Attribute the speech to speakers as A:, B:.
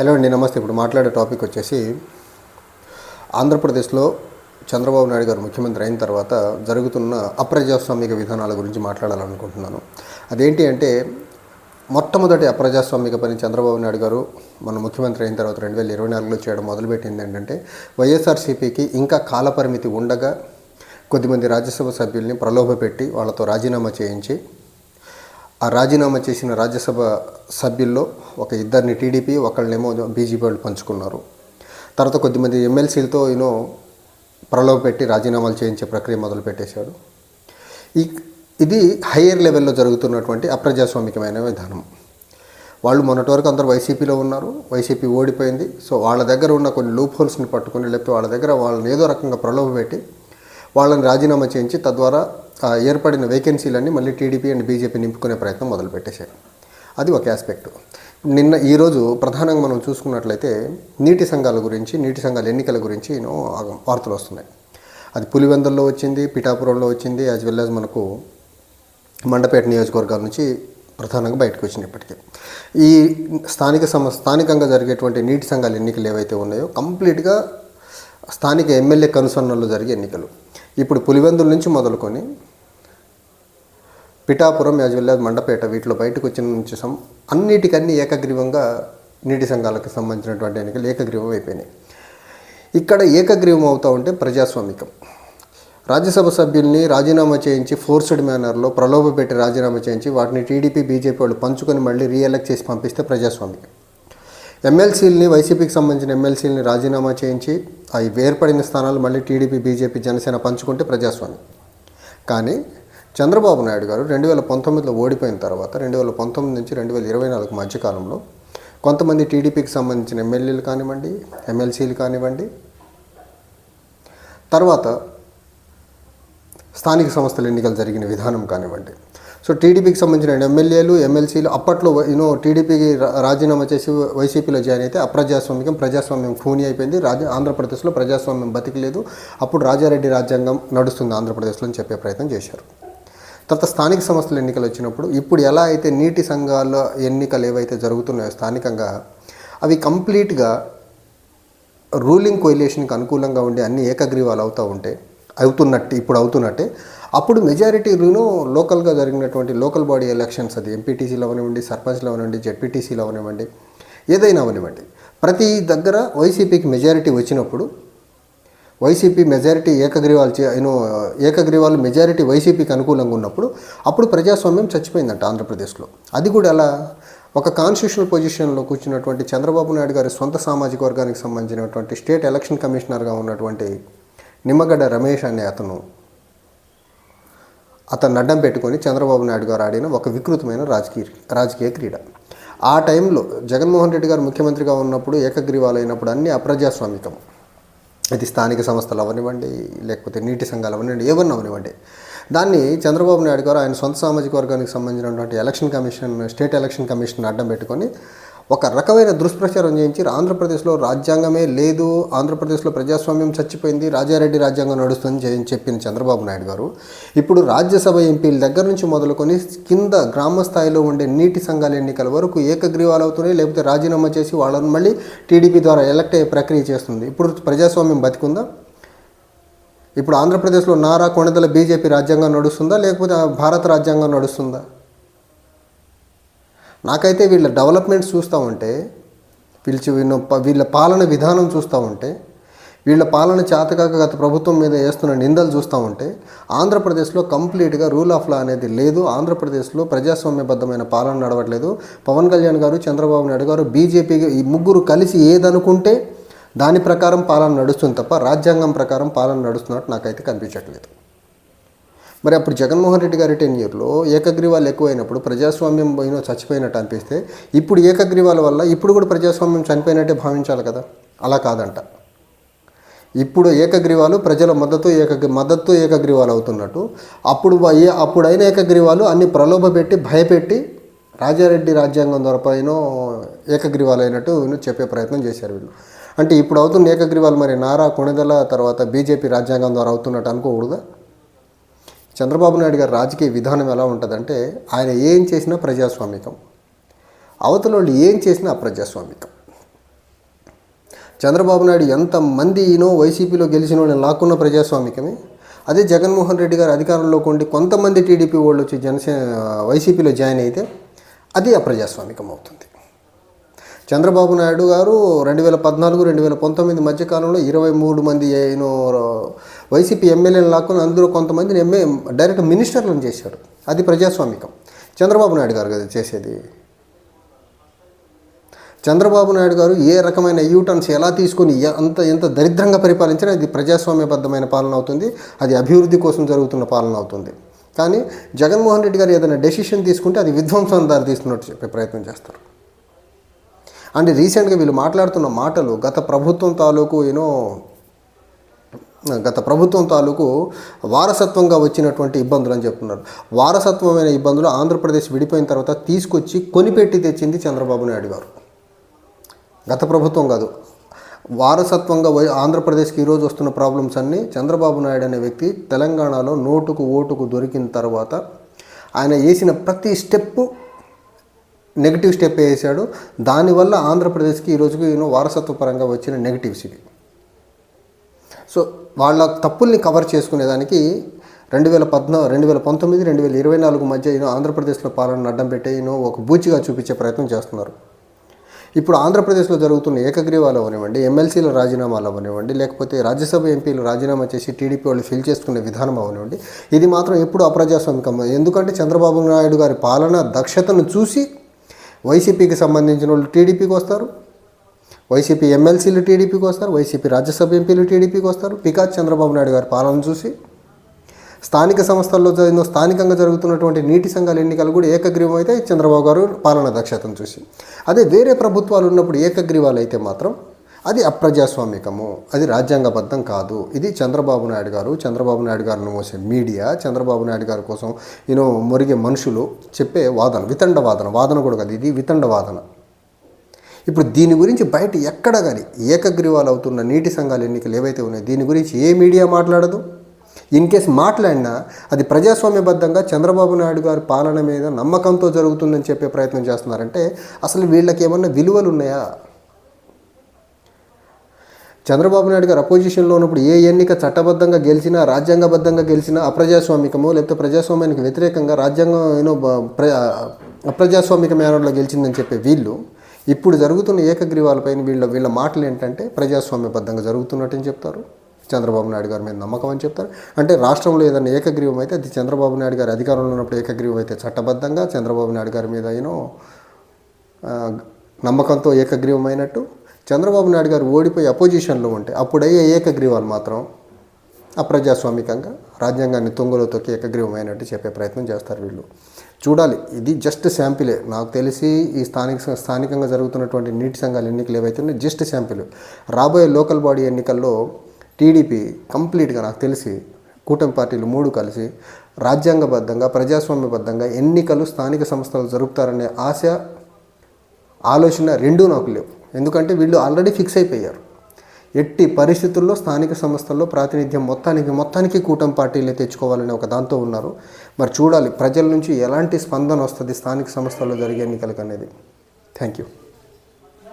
A: Hello అండి నమస్తే. ఇప్పుడు మాట్లాడే టాపిక్ వచ్చేసి ఆంధ్రప్రదేశ్లో చంద్రబాబు నాయుడు గారు ముఖ్యమంత్రి అయిన తర్వాత జరుగుతున్న అప్రజాస్వామిక విధానాల గురించి మాట్లాడాలనుకుంటున్నాను. అదేంటి అంటే మొట్టమొదటి అప్రజాస్వామిక పని చంద్రబాబు నాయుడు గారు మన ముఖ్యమంత్రి అయిన తర్వాత రెండు వేల ఇరవై నాలుగులో చేయడం మొదలుపెట్టింది ఏంటంటే వైఎస్ఆర్సీపీకి ఇంకా కాలపరిమితి ఉండగా కొద్దిమంది రాజ్యసభ సభ్యుల్ని ప్రలోభపెట్టి వాళ్ళతో రాజీనామా చేయించి ఆ రాజీనామా చేసిన రాజ్యసభ సభ్యుల్లో ఒక ఇద్దరిని టీడీపీ ఒకళ్ళనేమో బీజేపీ వాళ్ళు పంచుకున్నారు. తర్వాత కొద్దిమంది ఎమ్మెల్సీలతో యూనో ప్రలోభ పెట్టి రాజీనామాలు చేయించే ప్రక్రియ మొదలు పెట్టేశాడు ఈ ఇది హయ్యర్ లెవెల్లో జరుగుతున్నటువంటి అప్రజాస్వామికమైన విధానం. వాళ్ళు మొన్నటి వరకు అందరూ వైసీపీలో ఉన్నారు వైసీపీ ఓడిపోయింది. సో వాళ్ళ దగ్గర ఉన్న కొన్ని లూప్ హోల్స్ని పట్టుకుని లేకపోతే వాళ్ళ దగ్గర వాళ్ళని ఏదో రకంగా ప్రలోభ పెట్టి వాళ్ళని రాజీనామా చేయించి తద్వారా ఏర్పడిన వేకెన్సీలన్నీ మళ్ళీ టీడీపీ అండ్ బీజేపీ నింపుకునే ప్రయత్నం మొదలుపెట్టేశారు అది ఒక ఆస్పెక్ట్ నిన్న ఈరోజు ప్రధానంగా మనం చూసుకున్నట్లయితే నీటి సంఘాల గురించి నీటి సంఘాల ఎన్నికల గురించి వార్తలు వస్తున్నాయి. అది పులివెందుల్లో వచ్చింది పిఠాపురంలో వచ్చింది యాజ్ వెల్ యాజ్ మనకు మండపేట నియోజకవర్గాల నుంచి ప్రధానంగా బయటకు వచ్చింది ఇప్పటికే. ఈ స్థానిక సమ స్థానికంగా జరిగేటువంటి నీటి సంఘాల ఎన్నికలు ఏవైతే ఉన్నాయో కంప్లీట్గా స్థానిక ఎమ్మెల్యే కనుసన్నల్లో జరిగే ఎన్నికలు. ఇప్పుడు పులివెందుల నుంచి మొదలుకొని Pithapuram as well as Mandapeta వీటిలో బయటకు వచ్చిన నుంచి అన్నిటికన్నీ ఏకగ్రీవంగా నీటి సంఘాలకు సంబంధించినటువంటి ఎన్నికలు ఏకగ్రీవం అయిపోయినాయి. ఇక్కడ ఏకగ్రీవం అవుతూ ఉంటే ప్రజాస్వామికం. రాజ్యసభ సభ్యుల్ని రాజీనామా చేయించి ఫోర్స్డ్ మేనర్లో ప్రలోభ పెట్టి రాజీనామా చేయించి వాటిని టీడీపీ బీజేపీ వాళ్ళు పంచుకొని మళ్ళీ రీఎలెక్ట్ చేసి పంపిస్తే ప్రజాస్వామికం. ఎమ్మెల్సీలని వైసీపీకి సంబంధించిన ఎమ్మెల్సీలని రాజీనామా చేయించి అవి వేర్పడిన స్థానాలు మళ్ళీ టీడీపీ బీజేపీ జనసేన పంచుకుంటే ప్రజాస్వామ్యం కానీ చంద్రబాబు నాయుడు గారు రెండు వేల పంతొమ్మిదిలో ఓడిపోయిన తర్వాత రెండు వేల పంతొమ్మిది నుంచి రెండు వేల ఇరవై నాలుగు మధ్యకాలంలో కొంతమంది టీడీపీకి సంబంధించిన ఎమ్మెల్యేలు కానివ్వండి ఎమ్మెల్సీలు కానివ్వండి తర్వాత స్థానిక సంస్థల ఎన్నికలు జరిగిన విధానం కానివ్వండి. సో టీడీపీకి సంబంధించిన ఎమ్మెల్యేలు ఎమ్మెల్సీలు అప్పట్లో యూనో టీడీపీకి రాజీనామా చేసి వైసీపీలో జాయిన్ అయితే అప్రజాస్వామికం ప్రజాస్వామ్యం ఖూని అయిపోయింది. రాజ ఆంధ్రప్రదేశ్లో ప్రజాస్వామ్యం బతికలేదు. అప్పుడు రాజారెడ్డి రాజ్యాంగం నడుస్తుంది ఆంధ్రప్రదేశ్లో అని చెప్పే ప్రయత్నం చేశారు. తర్వాత స్థానిక సంస్థల ఎన్నికలు వచ్చినప్పుడు ఇప్పుడు ఎలా అయితే నీటి సంఘాల ఎన్నికలు ఏవైతే జరుగుతున్నాయో స్థానికంగా అవి కంప్లీట్గా రూలింగ్ కొయిలేషన్కి అనుకూలంగా ఉండే అన్ని ఏకగ్రీవాలు అవుతూ ఉంటే అవుతున్నట్టు ఇప్పుడు అవుతున్నట్టే అప్పుడు మెజారిటీను లోకల్గా జరిగినటువంటి లోకల్ బాడీ ఎలక్షన్స్ అది ఎంపీటీసీలో అవనివ్వండి సర్పంచ్లో అవనివ్వండి జెడ్పీటీసీలో అవనివ్వండి ఏదైనా అవనివ్వండి. ప్రతి దగ్గర వైసీపీకి మెజారిటీ వచ్చినప్పుడు వైసీపీ మెజారిటీ ఏకగ్రీవాలు చే యూనో ఏకగ్రీవాలు మెజారిటీ వైసీపీకి అనుకూలంగా ఉన్నప్పుడు అప్పుడు ప్రజాస్వామ్యం చచ్చిపోయిందంట ఆంధ్రప్రదేశ్లో. అది కూడా అలా ఒక కాన్స్టిట్యూషనల్ పొజిషన్లో కూర్చున్నటువంటి చంద్రబాబు నాయుడు గారి సొంత సామాజిక వర్గానికి సంబంధించినటువంటి స్టేట్ ఎలక్షన్ కమిషనర్గా ఉన్నటువంటి నిమ్మగడ్డ రమేష్ అనే అతను అతను అడ్డం పెట్టుకొని చంద్రబాబు నాయుడు గారు ఆడిన ఒక వికృతమైన రాజకీయ రాజకీయ క్రీడ. ఆ టైంలో జగన్మోహన్ రెడ్డి గారు ముఖ్యమంత్రిగా ఉన్నప్పుడు ఏకగ్రీవాలు అయినప్పుడు అన్నీ అప్రజాస్వామికం. అది స్థానిక సంస్థలు అవనివ్వండి లేకపోతే నీటి సంఘాలు అవనివ్వండి ఏమన్నా అవనివ్వండి. దాన్ని చంద్రబాబు నాయుడు గారు ఆయన సొంత సామాజిక వర్గానికి సంబంధించినటువంటి election commission state election commission అడ్డం పెట్టుకొని ఒక రకమైన దుష్ప్రచారం చేయించి ఆంధ్రప్రదేశ్లో రాజ్యాంగమే లేదు ఆంధ్రప్రదేశ్లో ప్రజాస్వామ్యం చచ్చిపోయింది రాజారెడ్డి రాజ్యాంగం నడుస్తుంది అని చెప్పిన చంద్రబాబు నాయుడు గారు ఇప్పుడు రాజ్యసభ ఎంపీల దగ్గర నుంచి మొదలుకొని కింద గ్రామ స్థాయిలో ఉండే నీటి సంఘాల ఎన్నికల వరకు ఏకగ్రీవాలు అవుతున్నాయి లేకపోతే రాజీనామా చేసి వాళ్ళని మళ్ళీ టీడీపీ ద్వారా ఎలక్ట్ అయ్యే ప్రక్రియ చేస్తుంది. ఇప్పుడు ప్రజాస్వామ్యం బతికుందా? ఇప్పుడు ఆంధ్రప్రదేశ్లో నారా కొండదల బీజేపీ రాజ్యాంగం నడుస్తుందా? లేకపోతే భారత రాజ్యాంగం నడుస్తుందా? నాకైతే వీళ్ళ డెవలప్మెంట్ చూస్తూ ఉంటే పిలిచి వీళ్ళ వీళ్ళ పాలన విధానం చూస్తూ ఉంటే వీళ్ళ పాలన చేతకాక గత ప్రభుత్వం మీద వేస్తున్న నిందలు చూస్తూ ఉంటే ఆంధ్రప్రదేశ్లో కంప్లీట్గా రూల్ ఆఫ్ లా అనేది లేదు. ఆంధ్రప్రదేశ్లో ప్రజాస్వామ్యబద్ధమైన పాలన నడవట్లేదు. పవన్ కళ్యాణ్ గారు చంద్రబాబు నాయుడు గారు బీజేపీ ఈ ముగ్గురు కలిసి ఏదనుకుంటే దాని ప్రకారం పాలన నడుస్తుంది తప్ప రాజ్యాంగం ప్రకారం పాలన నడుస్తున్నట్టు నాకైతే కనిపించట్లేదు. మరి అప్పుడు జగన్మోహన్ రెడ్డి గారి టెన్ ఇయర్లో ఏకగ్రీవాలు ఎక్కువైనప్పుడు ప్రజాస్వామ్యం పోయిన చచ్చిపోయినట్టు అనిపిస్తే ఇప్పుడు ఏకగ్రీవాల వల్ల ఇప్పుడు కూడా ప్రజాస్వామ్యం చనిపోయినట్టే భావించాలి కదా? అలా కాదంట. ఇప్పుడు ఏకగ్రీవాలు ప్రజల మద్దతు ఏక మద్దతు ఏకగ్రీవాలు అవుతున్నట్టు అప్పుడు ఏ అప్పుడైన ఏకగ్రీవాలు అన్ని ప్రలోభ పెట్టి భయపెట్టి రాజారెడ్డి రాజ్యాంగం ద్వారా పైన ఏకగ్రీవాలు అయినట్టు చెప్పే ప్రయత్నం చేశారు వీళ్ళు. అంటే ఇప్పుడు అవుతున్న ఏకగ్రీవాలు మరి నారా కొణిదల తర్వాత బీజేపీ రాజ్యాంగం ద్వారా అవుతున్నట్టు అనుకోకూడదా? చంద్రబాబు నాయుడు గారి రాజకీయ విధానం ఎలా ఉంటుందంటే ఆయన ఏం చేసినా ప్రజాస్వామికం. అవతల వాళ్ళు ఏం చేసినా అప్రజాస్వామికం. చంద్రబాబు నాయుడు ఎంతమంది ఈనో వైసీపీలో గెలిచిన వాళ్ళని లాక్కున్న ప్రజాస్వామికమే. అదే జగన్మోహన్ రెడ్డి గారు అధికారంలోకి ఉండి కొంతమంది టీడీపీ వాళ్ళు వచ్చి జనసేన వైసీపీలో జాయిన్ అయితే అది అప్రజాస్వామికం అవుతుంది. చంద్రబాబు నాయుడు గారు రెండు వేల పద్నాలుగు రెండు వేల పంతొమ్మిది మధ్యకాలంలో ఇరవై మూడు మంది ఏనో వైసీపీ ఎమ్మెల్యేలు లాక్కుని అందులో కొంతమందిని ఎంఏ డైరెక్ట్ మినిస్టర్లను చేశారు. అది ప్రజాస్వామికం. చంద్రబాబు నాయుడు గారు కదా చేసేది? చంద్రబాబు నాయుడు గారు ఏ రకమైన యూటర్న్స్ ఎలా తీసుకొని అంత ఎంత దరిద్రంగా పరిపాలించినా అది ప్రజాస్వామ్యబద్ధమైన పాలన అవుతుంది. అది అభివృద్ధి కోసం జరుగుతున్న పాలన అవుతుంది. కానీ జగన్మోహన్ రెడ్డి గారు ఏదైనా డెసిషన్ తీసుకుంటే అది విధ్వంసం దారి తీస్తున్నట్టు చెప్పే ప్రయత్నం చేస్తారు. అండ్ రీసెంట్గా వీళ్ళు మాట్లాడుతున్న మాటలు గత ప్రభుత్వం తాలూకు యూనో గత ప్రభుత్వం తాలూకు వారసత్వంగా వచ్చినటువంటి ఇబ్బందులు అని చెప్తున్నారు. వారసత్వమైన ఇబ్బందులు ఆంధ్రప్రదేశ్ విడిపోయిన తర్వాత తీసుకొచ్చి కొనిపెట్టి తెచ్చింది చంద్రబాబు నాయుడు గారు. గత ప్రభుత్వం కాదు. వారసత్వంగా వై- ఆంధ్రప్రదేశ్కి ఈరోజు వస్తున్న ప్రాబ్లమ్స్ అన్నీ చంద్రబాబు నాయుడు అనే వ్యక్తి తెలంగాణలో నోటుకు ఓటుకు దొరికిన తర్వాత ఆయన వేసిన ప్రతి స్టెప్పు నెగిటివ్ స్టెప్ వేసాడు దానివల్ల ఆంధ్రప్రదేశ్కి ఈరోజుకి ఈయన వారసత్వ పరంగా వచ్చిన నెగిటివ్స్ ఇవి. సో వాళ్ళ తప్పుల్ని కవర్ చేసుకునేదానికి రెండు వేల పద్నా రెండు వేల పంతొమ్మిది రెండు వేల ఇరవై నాలుగు మధ్య ఈయన ఆంధ్రప్రదేశ్లో పాలన అడ్డం పెట్టే ఈయన ఒక బూచిగా చూపించే ప్రయత్నం చేస్తున్నారు. ఇప్పుడు ఆంధ్రప్రదేశ్లో జరుగుతున్న ఏకగ్రీవాలు అవనివ్వండి ఎమ్మెల్సీల రాజీనామాలు అవనివ్వండి లేకపోతే రాజ్యసభ ఎంపీలు రాజీనామా చేసి టీడీపీ వాళ్ళు ఫిల్ చేసుకునే విధానం అవనివ్వండి ఇది మాత్రం ఎప్పుడు అప్రజాస్వామికం. ఎందుకంటే చంద్రబాబు నాయుడు గారి పాలన దక్షతను చూసి వైసీపీకి సంబంధించిన వాళ్ళు టీడీపీకి వస్తారు. వైసీపీ ఎమ్మెల్సీలు టీడీపీకి వస్తారు. వైసీపీ రాజ్యసభ ఎంపీలు టీడీపీకి వస్తారు. పికాజ్ చంద్రబాబు నాయుడు గారి పాలన చూసి స్థానిక సంస్థల్లో జరిగిన స్థానికంగా జరుగుతున్నటువంటి నీటి సంఘాల ఎన్నికలు కూడా ఏకగ్రీవం అయితే చంద్రబాబు గారు పాలన దక్షతను చూసి. అదే వేరే ప్రభుత్వాలు ఉన్నప్పుడు ఏకగ్రీవాలు అయితే మాత్రం అది అప్రజాస్వామికము అది రాజ్యాంగబద్ధం కాదు. ఇది చంద్రబాబు నాయుడు గారు చంద్రబాబు నాయుడు గారిని మోసే మీడియా చంద్రబాబు నాయుడు గారి కోసం యూనో మొరిగే మనుషులు చెప్పే వాదన వితండ వాదన వాదన కూడా కాదు ఇది వితండ వాదన. ఇప్పుడు దీని గురించి బయట ఎక్కడ కానీ ఏకగ్రీవాలు అవుతున్న నీటి సంఘాల ఎన్నికలు ఏవైతే ఉన్నాయో దీని గురించి ఏ మీడియా మాట్లాడదు? ఇన్ కేస్ మాట్లాడినా అది ప్రజాస్వామ్యబద్ధంగా చంద్రబాబు నాయుడు గారి పాలన మీద నమ్మకంతో జరుగుతుందని చెప్పే ప్రయత్నం చేస్తున్నారంటే అసలు వీళ్ళకి ఏమన్నా విలువలు ఉన్నాయా? చంద్రబాబు నాయుడు గారు అపోజిషన్లో ఉన్నప్పుడు ఏ ఎన్నిక చట్టబద్ధంగా గెలిచినా రాజ్యాంగబద్ధంగా గెలిచినా అప్రజాస్వామికమో లేకపోతే ప్రజాస్వామ్యానికి వ్యతిరేకంగా రాజ్యాంగం ఏనో అప్రజాస్వామిక మేనర్లో గెలిచిందని చెప్పే వీళ్ళు ఇప్పుడు జరుగుతున్న ఏకగ్రీవాలపైన వీళ్ళ వీళ్ళ మాటలు ఏంటంటే ప్రజాస్వామ్యబద్ధంగా జరుగుతున్నట్టని చెప్తారు. చంద్రబాబు నాయుడు గారి మీద నమ్మకం అని చెప్తారు. అంటే రాష్ట్రంలో ఏదైనా ఏకగ్రీవం అయితే అది చంద్రబాబు నాయుడు గారి అధికారంలో ఉన్నప్పుడు ఏకగ్రీవం అయితే చట్టబద్ధంగా చంద్రబాబు నాయుడు గారి మీద ఏనో నమ్మకంతో ఏకగ్రీవం అయినట్టు చంద్రబాబు నాయుడు గారు ఓడిపోయి అపోజిషన్లో ఉంటే అప్పుడయ్యే ఏకగ్రీవాలు మాత్రం అప్రజాస్వామికంగా రాజ్యాంగాన్ని తొంగలో తొక్కి ఏకగ్రీవమైనట్టు చెప్పే ప్రయత్నం చేస్తారు వీళ్ళు. చూడాలి ఇది జస్ట్ శాంపిలే. నాకు తెలిసి ఈ స్థానిక స్థానికంగా జరుగుతున్నటువంటి నీటి సంఘాల ఎన్నికలు ఏవైతే ఉన్నాయో జస్ట్ శాంపిల్. రాబోయే లోకల్ బాడీ ఎన్నికల్లో టీడీపీ కంప్లీట్గా నాకు తెలిసి కూటమి పార్టీలు మూడు కలిసి రాజ్యాంగబద్ధంగా ప్రజాస్వామ్యబద్ధంగా ఎన్నికలు స్థానిక సంస్థలు జరుపుతారనే ఆశ ఆలోచన రెండూ నాకు లేవు. ఎందుకంటే వీళ్ళు ఆల్రెడీ ఫిక్స్ అయిపోయారు. ఎట్టి పరిస్థితుల్లో స్థానిక సంస్థల్లో ప్రాతినిధ్యం మొత్తానికి మొత్తానికి కూటమి పార్టీలే తెచ్చుకోవాలనే ఒక దాంతో ఉన్నారు. మరి చూడాలి ప్రజల నుంచి ఎలాంటి స్పందన వస్తుంది స్థానిక సంస్థల్లో జరిగే ఎన్నికలకు అనేది థ్యాంక్ యూ.